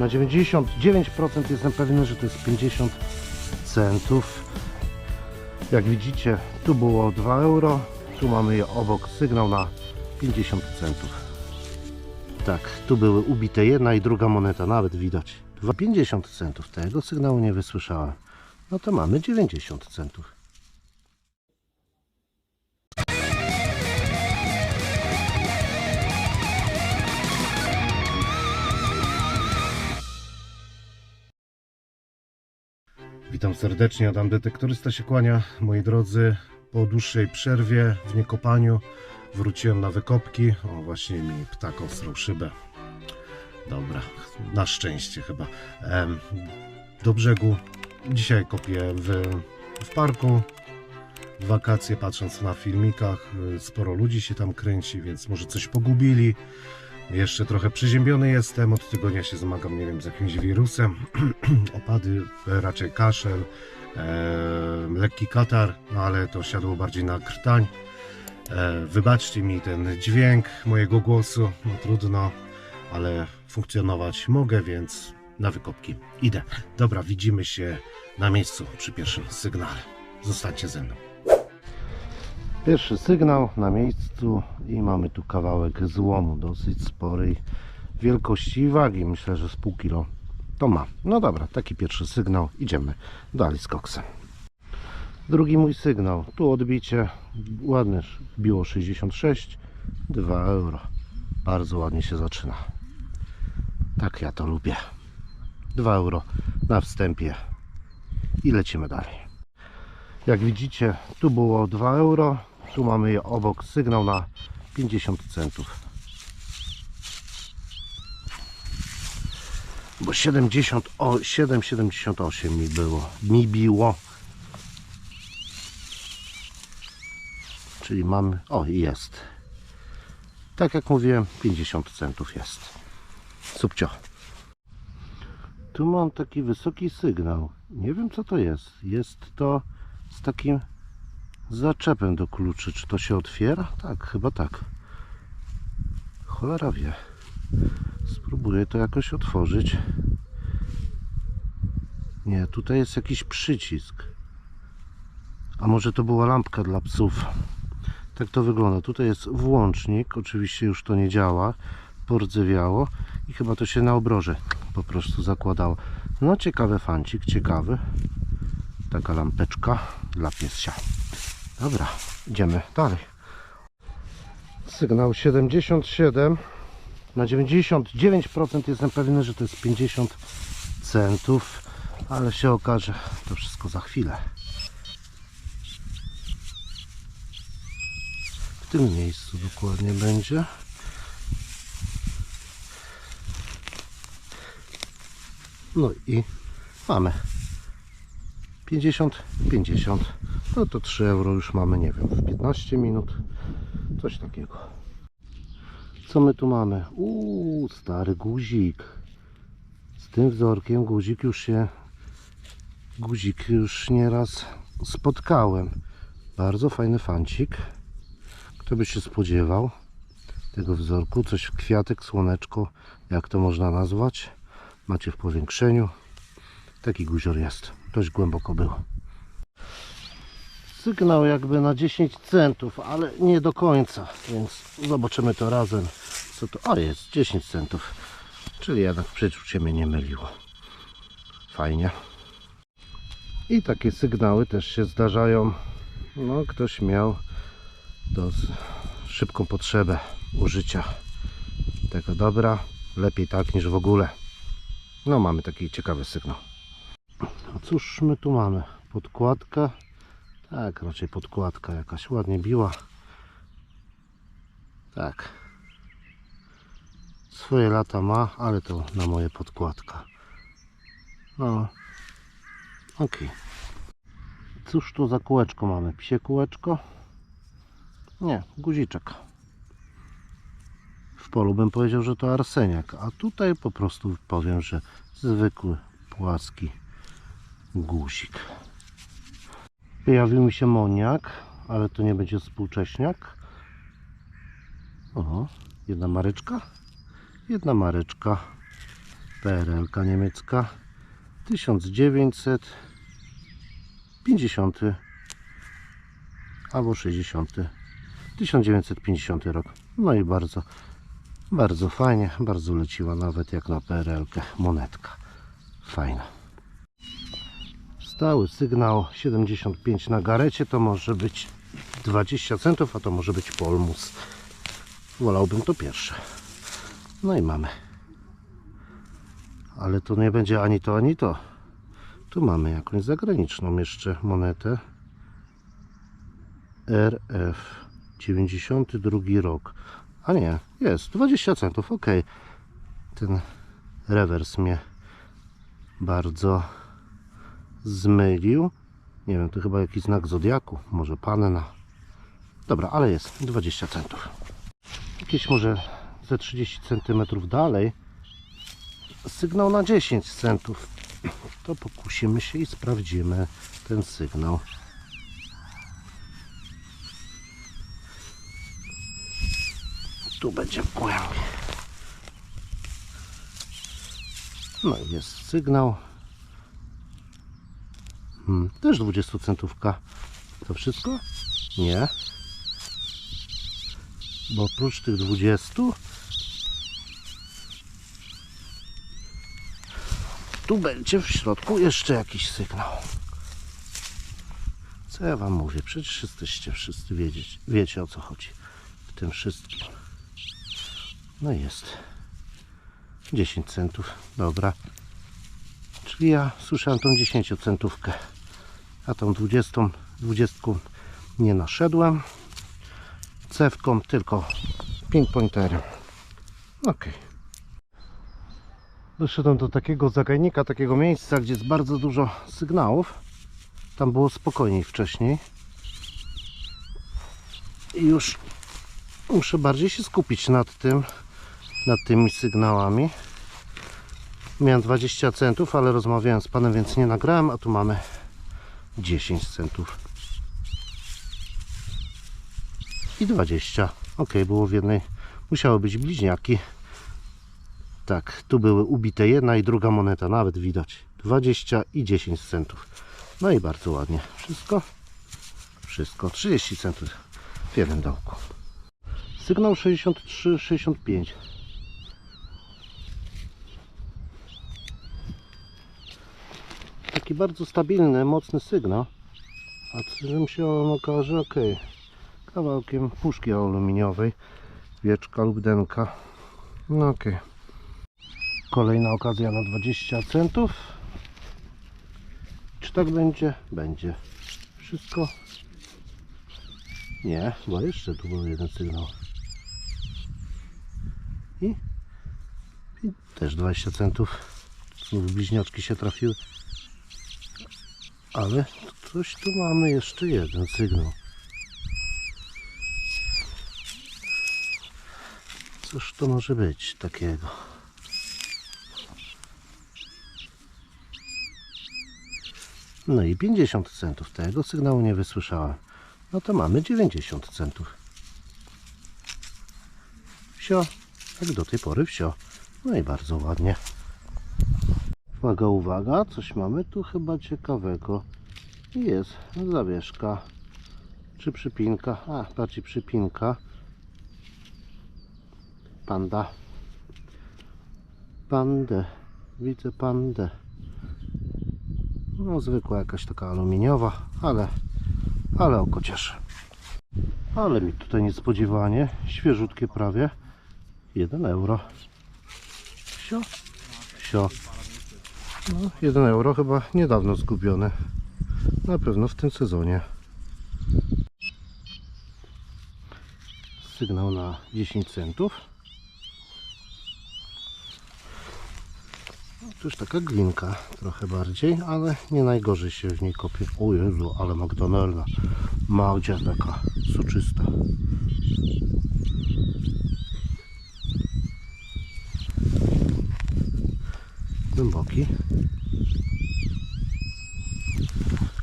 Na 99% jestem pewien, że to jest 50 centów. Jak widzicie, tu było 2 euro, tu mamy je obok sygnał na 50 centów. Tak, tu były ubite jedna i druga moneta, nawet widać. 50 centów tego sygnału nie wysłyszałem. No to mamy 90 centów. Witam serdecznie, Adam Detektorysta się kłania. Moi drodzy, po dłuższej przerwie w niekopaniu wróciłem na wykopki. O, właśnie mi ptak ostrał szybę. Dobra, na szczęście chyba. Do brzegu. Dzisiaj kopię w, w parku. W wakacje, patrząc na filmikach, y, sporo ludzi się tam kręci, więc może coś pogubili. Jeszcze trochę przeziębiony jestem, od tygodnia się zmagam, nie wiem, z jakimś wirusem. Opady, e, raczej kaszel, e, lekki katar, no ale to siadło bardziej na krtań. E, wybaczcie mi ten dźwięk mojego głosu, no trudno, ale funkcjonować mogę, więc na wykopki idę. Dobra, widzimy się na miejscu przy pierwszym sygnale. Zostańcie ze mną. Pierwszy sygnał na miejscu i mamy tu kawałek złomu dosyć sporej wielkości i wagi. Myślę, że z pół kilo to ma. No dobra, taki pierwszy sygnał. Idziemy dalej z koksem. Drugi mój sygnał. Tu odbicie ładne biło 66 2 euro. Bardzo ładnie się zaczyna. Tak ja to lubię. 2 euro na wstępie i lecimy dalej. Jak widzicie, tu było 2 euro, tu mamy je obok sygnał na 50 centów. Bo 70, o, 7,78 mi było, mi biło. Czyli mamy, o jest. Tak jak mówiłem, 50 centów jest. Subcio. Tu mam taki wysoki sygnał. Nie wiem co to jest. Jest to z takim zaczepem do kluczy. Czy to się otwiera? Tak, chyba tak. Cholera wie. Spróbuję to jakoś otworzyć. Nie, tutaj jest jakiś przycisk. A może to była lampka dla psów? Tak to wygląda. Tutaj jest włącznik. Oczywiście już to nie działa. Pordzewiało i chyba to się na obroże po prostu zakładało. No ciekawy fancik, ciekawy. Taka lampeczka dla piesia. Dobra, idziemy dalej. Sygnał 77. Na 99% jestem pewien, że to jest 50 centów, ale się okaże to wszystko za chwilę. W tym miejscu dokładnie będzie. No i mamy 50, 50. No to 3 euro już mamy, nie wiem, w 15 minut. Coś takiego. Co my tu mamy? Uuu, stary guzik. Z tym wzorkiem guzik już się guzik już nieraz spotkałem. Bardzo fajny fancik. Kto by się spodziewał tego wzorku? Coś kwiatek, słoneczko, jak to można nazwać. Macie w powiększeniu. Taki guzior jest. Dość głęboko było. Sygnał jakby na 10 centów, ale nie do końca, więc zobaczymy to razem. Co to? O, jest 10 centów. Czyli jednak przeczucie mnie nie myliło. Fajnie. I takie sygnały też się zdarzają. No, ktoś miał do szybką potrzebę użycia tego dobra. Lepiej tak niż w ogóle. No, mamy taki ciekawy sygnał. A cóż my tu mamy? Podkładka. Tak, raczej podkładka jakaś ładnie biła. Tak. Swoje lata ma, ale to na moje podkładka. No. Ok. Cóż tu za kółeczko mamy? Psie kółeczko? Nie, guziczek. W polu bym powiedział, że to arseniak, a tutaj po prostu powiem, że zwykły, płaski guzik. Pojawił mi się moniak, ale to nie będzie współcześniak. O, jedna mareczka. Jedna mareczka. PRL-ka niemiecka 1950 albo 60 1950 rok no i bardzo bardzo fajnie, bardzo leciła nawet jak na PRL-kę monetka fajna stały sygnał 75 na garecie to może być 20 centów, a to może być polmus wolałbym to pierwsze no i mamy ale to nie będzie ani to, ani to. Tu mamy jakąś zagraniczną jeszcze monetę. RF 92 rok. A nie, jest 20 centów, ok. Ten rewers mnie bardzo zmylił. Nie wiem, to chyba jakiś znak zodiaku, może panna. Dobra, ale jest 20 centów. Jakieś może ze 30 centymetrów dalej sygnał na 10 centów. To pokusimy się i sprawdzimy ten sygnał. Tu będzie głębiej. No i jest sygnał. Hmm, też 20 centówka. To wszystko? Nie. Bo oprócz tych 20 tu będzie w środku jeszcze jakiś sygnał. Co ja wam mówię? Przecież jesteście wszyscy wiedzieć, wiecie o co chodzi w tym wszystkim. No jest. 10 centów. Dobra. Czyli ja słyszałem tą 10 centówkę. A tą 20, 20 nie naszedłem. Cewką tylko ping pointerem. Okej. Doszedłem do takiego zagajnika, takiego miejsca, gdzie jest bardzo dużo sygnałów. Tam było spokojniej wcześniej. I już muszę bardziej się skupić nad tym, nad tymi sygnałami. Miałem 20 centów, ale rozmawiałem z panem, więc nie nagrałem, a tu mamy 10 centów. I 20. Ok, było w jednej. Musiały być bliźniaki. Tak, tu były ubite jedna i druga moneta, nawet widać. 20 i 10 centów. No i bardzo ładnie. Wszystko? Wszystko. 30 centów w jednym dołku. Sygnał 63-65. Taki bardzo stabilny, mocny sygnał. A czym się on okaże? Ok. Kawałkiem puszki aluminiowej. Wieczka lub denka. No okej. Kolejna okazja na 20 centów. Czy tak będzie? Będzie. Wszystko? Nie, bo jeszcze tu był jeden sygnał. I, i też 20 centów. Znów bliźniaczki się trafiły. Ale coś tu mamy jeszcze jeden sygnał. Cóż to może być takiego? No i 50 centów. Tego sygnału nie wysłyszałem. No to mamy 90 centów. Wsio. Jak do tej pory wsio. No i bardzo ładnie. Uwaga, uwaga. Coś mamy tu chyba ciekawego. Jest zawieszka. Czy przypinka? A, bardziej przypinka. Panda. Pandę. Widzę pandę. No zwykła jakaś taka aluminiowa, ale, ale oko cieszy. Ale mi tutaj niespodziewanie, świeżutkie prawie, 1 euro. Sio, sio. No, 1 euro chyba niedawno zgubione. Na pewno w tym sezonie. Sygnał na 10 centów. To już taka glinka trochę bardziej, ale nie najgorzej się w niej kopie. O Jezu, ale Magdalena. Magdzia taka soczysta. Głęboki.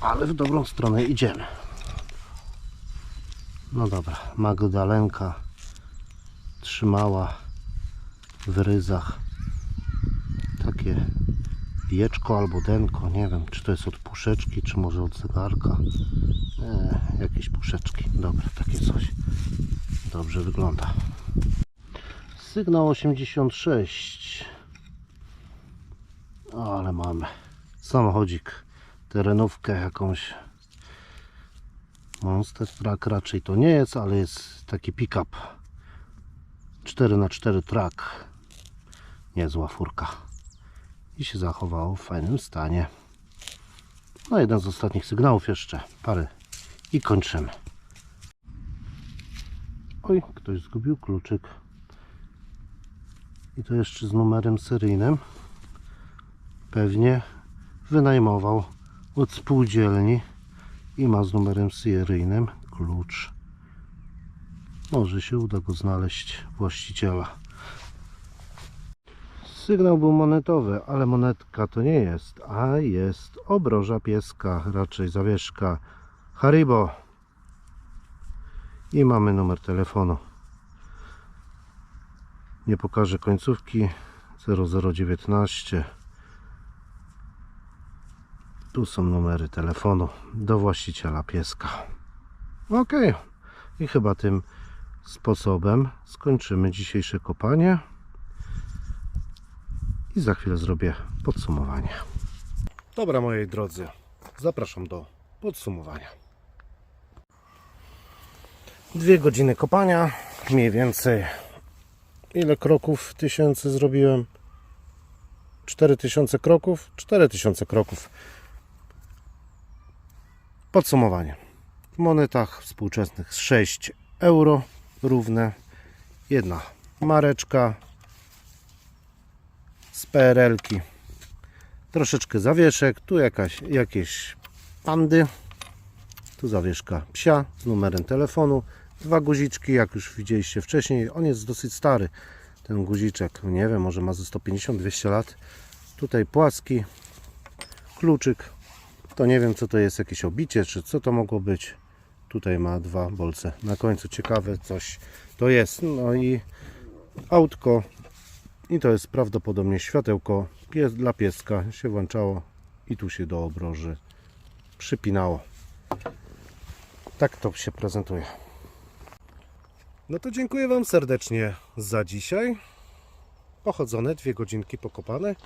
Ale w dobrą stronę idziemy. No dobra, Magdalenka trzymała w ryzach takie wieczko albo denko. Nie wiem, czy to jest od puszeczki, czy może od zegarka. Nie, jakieś puszeczki. Dobra, takie coś. Dobrze wygląda. Sygnał 86. Ale mamy samochodzik, terenówkę jakąś. Monster Truck raczej to nie jest, ale jest taki pick-up 4x4 truck. Niezła furka. I się zachowało w fajnym stanie. No jeden z ostatnich sygnałów jeszcze. Parę. I kończymy. Oj, ktoś zgubił kluczyk. I to jeszcze z numerem seryjnym. Pewnie wynajmował od spółdzielni i ma z numerem seryjnym klucz. Może się uda go znaleźć właściciela. Sygnał był monetowy, ale monetka to nie jest, a jest obroża pieska, raczej zawieszka Haribo. I mamy numer telefonu. Nie pokażę końcówki 0019. Tu są numery telefonu do właściciela pieska. Ok. I chyba tym sposobem skończymy dzisiejsze kopanie. I za chwilę zrobię podsumowanie. Dobra, moi drodzy, zapraszam do podsumowania. Dwie godziny kopania, mniej więcej. Ile kroków tysięcy zrobiłem? 4000 kroków? 4000 kroków. Podsumowanie. W monetach współczesnych 6 euro równe. Jedna mareczka z PRL-ki. Troszeczkę zawieszek. Tu jakaś, jakieś pandy. Tu zawieszka psia z numerem telefonu. Dwa guziczki, jak już widzieliście wcześniej. On jest dosyć stary, ten guziczek. Nie wiem, może ma ze 150-200 lat. Tutaj płaski. Kluczyk. To nie wiem, co to jest, jakieś obicie, czy co to mogło być. Tutaj ma dwa bolce. Na końcu ciekawe coś to jest. No i autko. I to jest prawdopodobnie światełko pies, dla pieska. Się włączało i tu się do obroży przypinało. Tak to się prezentuje. No to dziękuję Wam serdecznie za dzisiaj. Pochodzone, dwie godzinki pokopane.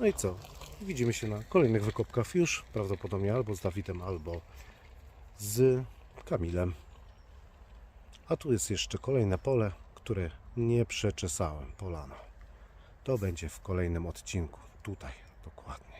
No i co? Widzimy się na kolejnych wykopkach już, prawdopodobnie albo z Dawidem, albo z Kamilem. A tu jest jeszcze kolejne pole, które nie przeczesałem, polano. To będzie w kolejnym odcinku, tutaj dokładnie.